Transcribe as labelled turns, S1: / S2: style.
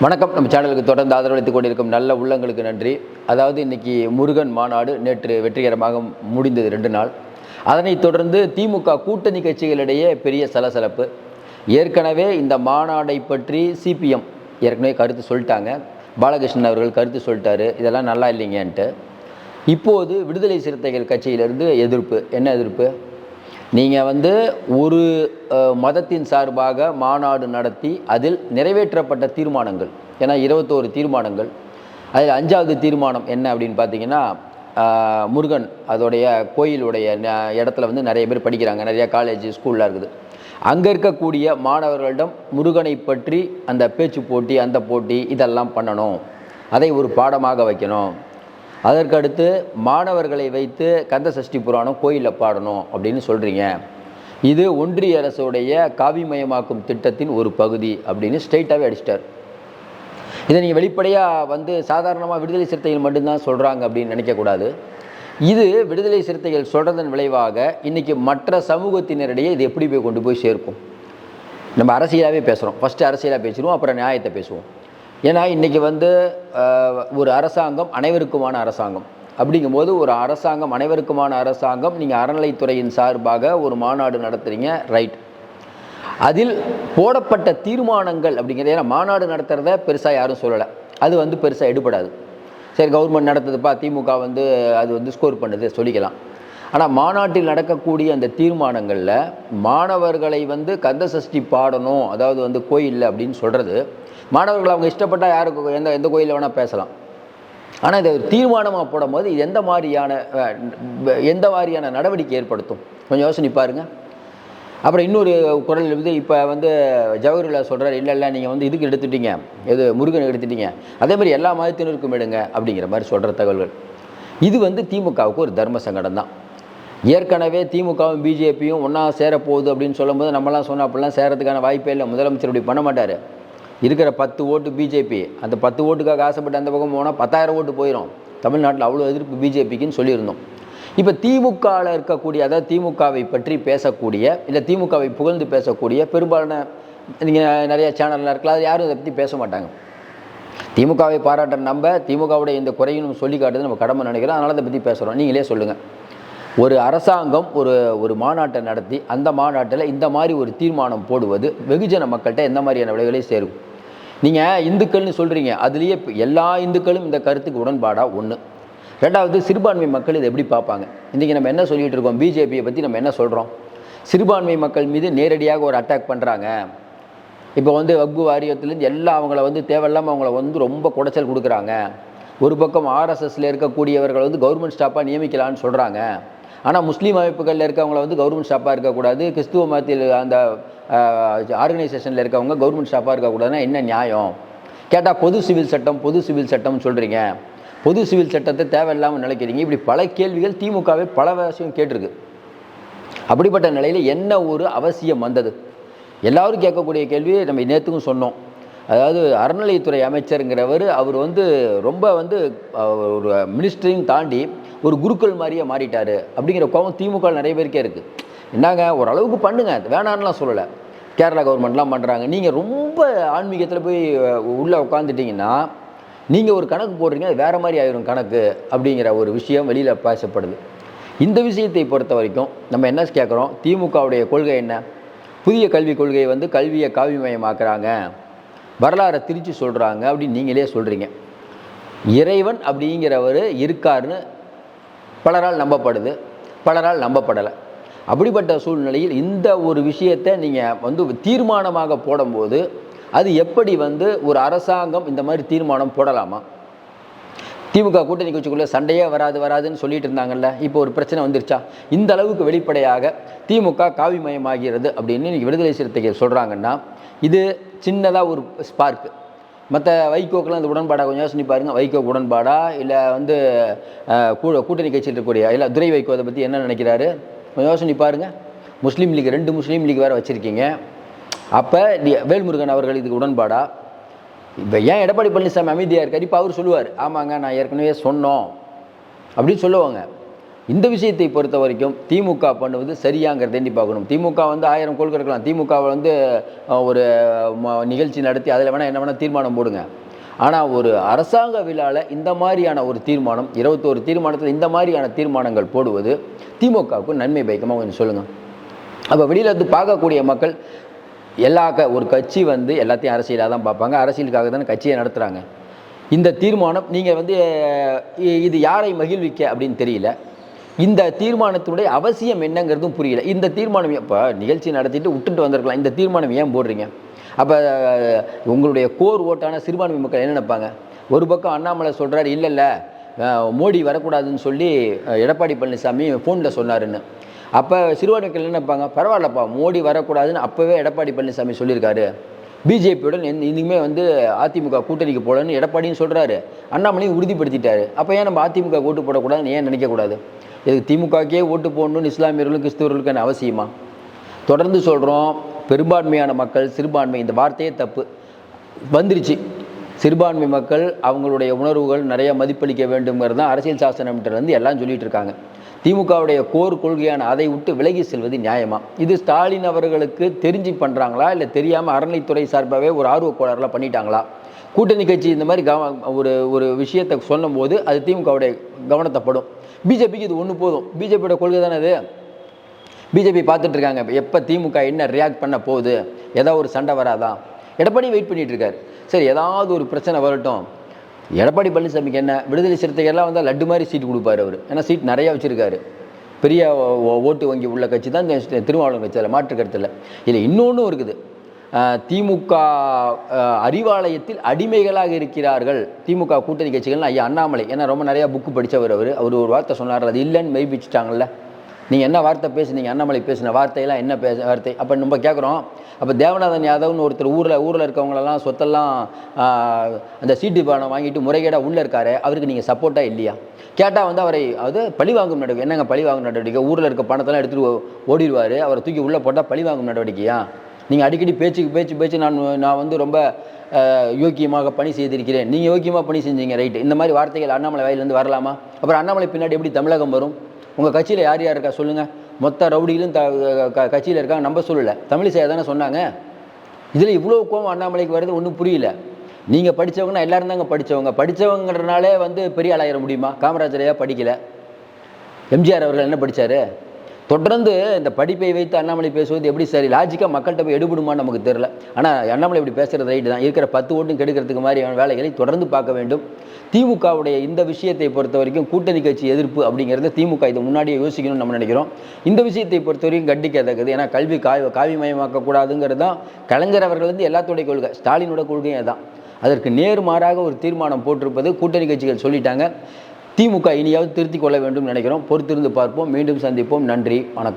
S1: வணக்கம். நம்ம சேனலுக்கு தொடர்ந்து ஆதரவளித்துக் கொண்டிருக்கும் நல்ல உள்ளங்களுக்கு நன்றி. அதாவது இன்னைக்கு முருகன் மாநாடு நேற்று வெற்றிகரமாக முடிந்தது ரெண்டு நாள். அதனைத் தொடர்ந்து திமுக கூட்டணி கட்சிகளிடையே பெரிய சலசலப்பு. ஏற்கனவே இந்த மாநாடை பற்றி சிபிஎம் ஏற்கனவே கருத்து சொல்லிட்டாங்க. பாலகிருஷ்ணன் அவர்கள் கருத்து சொல்லிட்டாரு. இதெல்லாம் நல்லா இல்லைங்கன்ட்டு. இப்போது விடுதலை சிறுத்தைகள் கட்சியிலிருந்து எதிர்ப்பு. என்ன எதிர்ப்பு? நீங்கள் வந்து ஒரு மதத்தின் சார்பாக மாநாடு நடத்தி அதில் நிறைவேற்றப்பட்ட தீர்மானங்கள். ஏன்னா இருபத்தோரு தீர்மானங்கள். அதில் அஞ்சாவது தீர்மானம் என்ன அப்படின்னு பார்த்தீங்கன்னா முருகன் அதோடைய கோயிலுடைய ந- இடத்துல வந்து நிறைய பேர் படிக்கிறாங்க. நிறைய காலேஜ் ஸ்கூல்லாம் இருக்குது. அங்கே இருக்கக்கூடிய மாணவர்களிடம் முருகனை பற்றி அந்த பேச்சு போட்டி அந்த போட்டி இதெல்லாம் பண்ணணும். அதை ஒரு பாடமாக வைக்கணும். அதற்கடுத்து மாணவர்களை வைத்து கந்த சஷ்டி புராணம் கோயிலில் பாடணும் அப்படின்னு சொல்கிறீங்க இது ஒன்றிய அரசுடைய காவிமயமாக்கும் திட்டத்தின் ஒரு பகுதி அப்படின்னு ஸ்ட்ரெயிட்டாகவே அடிச்சிட்டார். இதை நீங்கள் வெளிப்படையாக வந்து சாதாரணமாக விடுதலை சிறுத்தைகள் மட்டும்தான் சொல்கிறாங்க அப்படின்னு நினைக்கக்கூடாது இது விடுதலை சிறுத்தைகள் சொல்கிறதன் விளைவாக இன்றைக்கி மற்ற சமூகத்தினரிடையே இது எப்படி போய் கொண்டு போய் சேர்க்கும்? நம்ம அரசியலாகவே பேசுகிறோம் ஃபஸ்ட்டு அரசியலாக பேசிடுவோம் அப்புறம் நியாயத்தை பேசுவோம். ஏன்னா இன்றைக்கி வந்து ஒரு அரசாங்கம் அனைவருக்குமான அரசாங்கம். அப்படிங்கும்போது ஒரு அரசாங்கம் அனைவருக்குமான அரசாங்கம் நீங்கள் அறநிலைத்துறையின் சார்பாக ஒரு மாநாடு நடத்துகிறீங்க ரைட் அதில் போடப்பட்ட தீர்மானங்கள் அப்படிங்கிறது ஏன்னா மாநாடு நடத்துகிறத பெருசாக யாரும் சொல்லலை. அது வந்து பெருசாக எடுபடாது. சரி கவர்மெண்ட் நடத்துதுப்பா திமுக வந்து அது வந்து ஸ்கோர் பண்ணுது சொல்லிக்கலாம். ஆனால் மாநாட்டில் நடக்கக்கூடிய அந்த தீர்மானங்களில் மாணவர்களை வந்து கந்த சஷ்டி பாடணும் அதாவது வந்து கோயிலில் அப்படின்னு சொல்கிறது மாணவர்கள் அவங்க இஷ்டப்பட்டால் யாருக்கு எந்த எந்த கோயிலில் வேணால் பேசலாம். ஆனால் இதை தீர்மானமாக போடும்போது இது எந்த மாதிரியான எந்த மாதிரியான நடவடிக்கை ஏற்படுத்தும்? கொஞ்சம் யோசனை பாருங்கள் அப்புறம் இன்னொரு குரல் வந்து இப்போ வந்து ஜவஹர்லால் சொல்கிறார் இல்லை இல்லை நீங்கள் வந்து இதுக்கு எடுத்துட்டீங்க. எது முருகன் எடுத்துட்டீங்க. அதே மாதிரி எல்லா மதத்தினருக்கும் எடுங்க அப்படிங்கிற மாதிரி சொல்கிற தகவல்கள். இது வந்து திமுகவுக்கு ஒரு தர்ம சங்கடம் தான். ஏற்கனவே திமுகவும் பிஜேபியும் ஒன்றா சேரப்போகுது அப்படின்னு சொல்லும்போது நம்மலாம் சொன்ன அப்படிலாம் சேரத்துக்கான வாய்ப்பே இல்லை. முதலமைச்சர் இப்படி பண்ண மாட்டார். இருக்கிற பத்து ஓட்டு பிஜேபி அந்த பத்து ஓட்டுக்காக ஆசைப்பட்டு அந்த பக்கம் போனால் பத்தாயிரம் ஓட்டு போயிடும் தமிழ்நாட்டில் அவ்வளோ எதிர்ப்பு பிஜேபிக்குன்னு சொல்லியிருந்தோம். இப்போ திமுகவில் இருக்கக்கூடிய அதாவது திமுகவை பற்றி பேசக்கூடிய இல்லை திமுகவை புகழ்ந்து பேசக்கூடிய பெரும்பாலான நீங்கள் நிறையா சேனல்லாம் இருக்கலாம் அது யாரும் இதை பற்றி பேச மாட்டாங்க. திமுகவை பாராட்டுற நம்ம திமுகவுடைய இந்த குறையும் சொல்லி காட்டுறது நம்ம கடமை நினைக்கிறோம். அதனால் அதை பற்றி பேசுகிறோம் நீங்களே சொல்லுங்கள் ஒரு அரசாங்கம் ஒரு ஒரு மாநாட்டை நடத்தி அந்த மாநாட்டில் இந்த மாதிரி ஒரு தீர்மானம் போடுவது வெகுஜன மக்கள்கிட்ட எந்த மாதிரியான விளைவுகளை சேரும்? நீங்கள் இந்துக்கள்னு சொல்கிறீங்க அதுலேயே எல்லா இந்துக்களும் இந்த கருத்துக்கு உடன்பாடாக ஒன்று ரெண்டாவது சிறுபான்மை மக்கள் இதை எப்படி பார்ப்பாங்க? இன்றைக்கி நம்ம என்ன சொல்லிகிட்டு இருக்கோம்? பிஜேபியை பற்றி நம்ம என்ன சொல்கிறோம் சிறுபான்மை மக்கள் மீது நேரடியாக ஒரு அட்டாக் பண்ணுறாங்க இப்போ வந்து வக்பு வாரியத்துலேருந்து எல்லாம் அவங்கள வந்து தேவையில்லாமல் அவங்கள வந்து ரொம்ப குடைச்சல் கொடுக்குறாங்க. ஒரு பக்கம் ஆர்எஸ்எஸ்ல இருக்கக்கூடியவர்கள் வந்து கவர்மெண்ட் ஸ்டாஃபாக நியமிக்கலான்னு சொல்கிறாங்க ஆனால் முஸ்லீம் அமைப்புகளில் இருக்கவங்கள வந்து கவர்மெண்ட் ஸ்டாஃபாக இருக்கக்கூடாது. கிறிஸ்துவ மதத்தில் அந்த ஆர்கனைசேஷனில் இருக்கவங்க கவர்மெண்ட் ஸ்டாஃபாக இருக்கக்கூடாதுன்னா என்ன நியாயம்? கேட்டால் பொது சிவில் சட்டம் பொது சிவில் சட்டம்னு சொல்கிறீங்க பொது சிவில் சட்டத்தை தேவையில்லாமல் நினைக்கிறீங்க இப்படி பல கேள்விகள் திமுகவே பல விஷயம் கேட்டிருக்கு. அப்படிப்பட்ட நிலையில் என்ன ஒரு அவசியம் வந்தது? எல்லாரும் கேட்கக்கூடிய கேள்வி நம்ம நேற்றுக்கும் சொன்னோம். அதாவது அறநிலையத்துறை அமைச்சருங்கிறவர் அவர் வந்து ரொம்ப வந்து ஒரு மினிஸ்டரையும் தாண்டி ஒரு குருக்கள் மாதிரியே மாறிட்டார் அப்படிங்கிற கோபம் திமுக நிறைய பேருக்கே இருக்குது என்னங்க ஓரளவுக்கு பண்ணுங்கள் வேணான்னுலாம் சொல்லலை. கேரளா கவர்மெண்ட்லாம் பண்ணுறாங்க நீங்கள் ரொம்ப ஆன்மீகத்தில் போய் உள்ளே உட்காந்துட்டிங்கன்னா நீங்கள் ஒரு கணக்கு போடுறீங்க அது வேறு மாதிரி ஆயிரும் கணக்கு அப்படிங்கிற ஒரு விஷயம் வெளியில் பேசப்படுது. இந்த விஷயத்தை பொறுத்த வரைக்கும் நம்ம என்ன கேட்குறோம்? திமுகவுடைய கொள்கை என்ன? புதிய கல்விக் கொள்கையை வந்து கல்வியை காவிமயமாக்குறாங்க. வரலாறை திரித்து சொல்கிறாங்க அப்படின்னு நீங்களே சொல்கிறீங்க இறைவன் அப்படிங்கிறவர் இருக்காருன்னு பலரால் நம்பப்படுது பலரால் நம்பப்படலை. அப்படிப்பட்ட சூழ்நிலையில் இந்த ஒரு விஷயத்தை நீங்கள் வந்து தீர்மானமாக போடும்போது அது எப்படி வந்து ஒரு அரசாங்கம் இந்த மாதிரி தீர்மானம் போடலாமா? திமுக கூட்டணி கட்சிக்குள்ளே சண்டையே வராது வராதுன்னு சொல்லிட்டு இருந்தாங்கல்ல இப்போ ஒரு பிரச்சனை வந்துருச்சா? இந்த அளவுக்கு வெளிப்படையாக திமுக காவிமயமாகிறது அப்படின்னு இன்றைக்கி விடுதலை சிறுத்தைகள் சொல்கிறாங்கன்னா இது சின்னதாக ஒரு ஸ்பார்க்கு மற்ற வைகோக்கெல்லாம் இந்த உடன்பாடாக கொஞ்சம் யோசனை பாருங்க. வைகோ உடன்பாடா? இல்லை வந்து கூட்டணி கட்சியில் இருக்கக்கூடிய இல்லை துரை வைகோ அதை பற்றி என்ன நினைக்கிறாரு? கொஞ்சம் யோசனை பாருங்கள் முஸ்லீம் லீக் ரெண்டு முஸ்லீம் லீக் வேறு வச்சுருக்கீங்க. அப்போ வேல்முருகன் அவர்கள் இதுக்கு உடன்பாடா? இப்போ ஏன் எடப்பாடி பழனிசாமி அமைதியாக இருக்கார்? இப்போ அவர் சொல்லுவார் ஆமாங்க நான் ஏற்கனவே சொன்னோம். அப்படின்னு சொல்லுவாங்க. இந்த விஷயத்தை பொறுத்த வரைக்கும் திமுக பண்ணுவது சரியாங்கிறத எண்ணி பார்க்கணும். திமுக வந்து ஆயிரம் கோல் இருக்கலாம் திமுகவை வந்து ஒரு ம- நிகழ்ச்சி நடத்தி அதில் வேணால் என்ன வேணால் தீர்மானம் போடுங்க. ஆனால் ஒரு அரசாங்க விழாவில் இந்த மாதிரியான ஒரு தீர்மானம் இருபத்தோரு தீர்மானத்தில் இந்த மாதிரியான தீர்மானங்கள் போடுவது திமுகவுக்கு நன்மை பயக்கமாக கொஞ்சம் சொல்லுங்கள் அப்போ வெளியில் வந்து பார்க்கக்கூடிய மக்கள் எல்லா க ஒரு கட்சி வந்து எல்லாத்தையும் அரசியலாக தான் பார்ப்பாங்க. அரசியலுக்காக தானே கட்சியை நடத்துகிறாங்க இந்த தீர்மானம் நீங்கள் வந்து இ- இது யாரை மகிழ்விக்க அப்படின்னு தெரியல. இந்த தீர்மானத்துடைய அவசியம் என்னங்கிறதும் புரியல. இந்த தீர்மானம் இப்போ நிகழ்ச்சி நடத்திட்டு விட்டுட்டு வந்திருக்கலாம். இந்த தீர்மானம் ஏன் போடுறீங்க? அப்போ உங்களுடைய கோர் ஓட்டான சிறுபான்மை மக்கள் என்ன நினைப்பாங்க? ஒரு பக்கம் அண்ணாமலை சொல்கிறாரு இல்லை இல்லை மோடி வரக்கூடாதுன்னு சொல்லி எடப்பாடி பழனிசாமி ஃபோனில் சொன்னாருன்னு. அப்போ சிறுபான்மை என்ன நினைப்பாங்க? பரவாயில்லப்பா மோடி வரக்கூடாதுன்னு அப்போவே எடப்பாடி பழனிசாமி சொல்லியிருக்காரு. பிஜேபியுடன் இனிமேல் வந்து அதிமுக கூட்டணிக்கு போடணும்னு எடப்பாடின்னு சொல்கிறாரு அண்ணாமலையும் உறுதிப்படுத்திட்டாரு. அப்போ ஏன் நம்ம அதிமுக கூட்டு போடக்கூடாதுன்னு ஏன் நினைக்கக்கூடாது? இது திமுகக்கே ஓட்டு போடணும்னு இஸ்லாமியர்களும் கிறிஸ்தவர்களுக்கான அவசியமா? தொடர்ந்து சொல்கிறோம் பெரும்பான்மையான மக்கள் சிறுபான்மை இந்த வார்த்தையே தப்பு. வந்துருச்சு. சிறுபான்மை மக்கள் அவங்களுடைய உணர்வுகள் நிறைய மதிப்பளிக்க வேண்டுங்கிறது தான் அரசியல் சாசனம்ன்றது எல்லாம் சொல்லிகிட்டு இருக்காங்க. திமுகவுடைய கோர் கொள்கையான அதை விட்டு விலகி செல்வது நியாயமா? இது ஸ்டாலின் அவர்களுக்கு தெரிஞ்சு பண்ணுறாங்களா இல்லை தெரியாமல் அறநிலைத்துறை சார்பாகவே ஒரு ஆர்வ கோளாறுலாம் பண்ணிட்டாங்களா? கூட்டணி கட்சி இந்த மாதிரி கவ ஒரு ஒரு விஷயத்தை சொல்லும்போது அது திமுகவுடைய கவனத்தைப்படும் பிஜேபிக்கு இது ஒன்று போதும். பிஜேபியோட கொள்கை தானே அது பிஜேபி பார்த்துட்டு இருக்காங்க. எப்போ திமுக என்ன ரியாக்ட் பண்ண போகுது? ஏதாவது ஒரு சண்டை வராதா? எடப்பாடி வெயிட் பண்ணிகிட்டு இருக்காரு. சரி ஏதாவது ஒரு பிரச்சனை வரட்டும். எடப்பாடி பழனிசாமிக்கு என்ன? விடுதலை சிறுத்தைகள்லாம் வந்தால் லட்டு மாதிரி சீட் கொடுப்பாரு அவர். ஏன்னா சீட் நிறையா வச்சுருக்காரு. பெரிய ஓ- ஓட்டு வங்கி உள்ள கட்சி தான் இந்த திருமாவளவன் கட்சியில் மாற்று கருத்து இல்லை இன்னொன்றும் இருக்குது. திமுக அறிவாலயத்தில் அடிமைகளாக இருக்கிறார்கள். திமுக கூட்டணி கட்சிகள்னு ஐயா அண்ணாமலை. ஏன்னா ரொம்ப நிறையா புக்கு படித்தவர் அவர். அவர் ஒரு வார்த்தை சொன்னார் அது இல்லைன்னு மெய்ப்பிச்சிட்டாங்கல்ல நீங்கள் என்ன வார்த்தை பேசுனீங்க அண்ணாமலை பேசின வார்த்தையெல்லாம் என்ன பேச வார்த்தை? அப்போ நம்ம கேட்குறோம் அப்போ தேவநாதன் யாதவ்னு ஒருத்தர் ஊரில் ஊரில் இருக்கவங்களெல்லாம் சொத்தெல்லாம் அந்த சீட்டு பணம் வாங்கிட்டு முறைகேடாக உள்ளே இருக்காரு அவருக்கு நீங்கள் சப்போர்ட்டாக இல்லையா? கேட்டால் வந்து அவரை அது பழி வாங்கும் நடவடிக்கை. என்னங்க பழி வாங்கும் நடவடிக்கை? ஊரில் இருக்க பணத்தெல்லாம் எடுத்துகிட்டு ஓடிடுவார். அவரை தூக்கி உள்ளே போட்டால் பழி வாங்கும் நடவடிக்கையா? நீங்கள் அடிக்கடி பேச்சுக்கு பேச்சு பேச்சு நான் நான் வந்து ரொம்ப யோக்கியமாக பணி செய்திருக்கிறேன். நீங்கள் யோக்கியமாக பணி செஞ்சீங்க ரைட்டு இந்த மாதிரி வார்த்தைகள் அண்ணாமலை வாயிலேருந்து வரலாமா? அப்புறம் அண்ணாமலை பின்னாடி எப்படி தமிழகம் வரும்? உங்கள் கட்சியில் யார் யார் இருக்கா சொல்லுங்கள் மொத்த ரவுடிகளும் த க கட்சியில் இருக்காங்க நம்ம சொல்லலை. தமிழிசையாக தானே சொன்னாங்க. இதில் இவ்வளோ கோவம் அண்ணாமலைக்கு வருது ஒன்றும் புரியல. நீங்கள் படித்தவங்கன்னா எல்லாரும் தாங்க படித்தவங்க படித்தவங்கிறனாலே வந்து பெரிய ஆளாயிட முடியுமா? காமராஜரையாக படிக்கலை? எம்ஜிஆர் அவர்கள் என்ன படித்தார் தொடர்ந்து இந்த படிப்பை வைத்து அண்ணாமலை பேசுவது எப்படி சரி? லாஜிக்காக மக்கள்கிட்ட போய் எடுபடுமான்னு நமக்கு தெரில ஆனால் அண்ணாமலை இப்படி பேசுகிறது ரைட்டு தான். இருக்கிற பத்து ஓட்டும் கெடுக்கிறதுக்கு மாதிரியான வேலைகளை தொடர்ந்து பார்க்க வேண்டும். திமுகவுடைய இந்த விஷயத்தை பொறுத்த வரைக்கும் கூட்டணி கட்சி எதிர்ப்பு அப்படிங்கிறது திமுக இதை முன்னாடியே யோசிக்கணும்னு நம்ம நினைக்கிறோம். இந்த விஷயத்தை பொறுத்த வரைக்கும் கண்டிக்கத்தக்கது. ஏன்னா கல்வி காய் காவிமயமாக்கக்கூடாதுங்கிறது தான் கலைஞர் அவர்கள் வந்து எல்லாத்துடைய கொள்கை. ஸ்டாலினோட கொள்கையும் தான் அதற்கு நேர்மாறாக ஒரு தீர்மானம் போட்டிருப்பது கூட்டணி கட்சிகள் சொல்லிட்டாங்க. திமுக இனியாவது திருத்திக் கொள்ள வேண்டும் நினைக்கிறோம். பொறுத்திருந்து பார்ப்போம். மீண்டும் சந்திப்போம். நன்றி. வணக்கம்.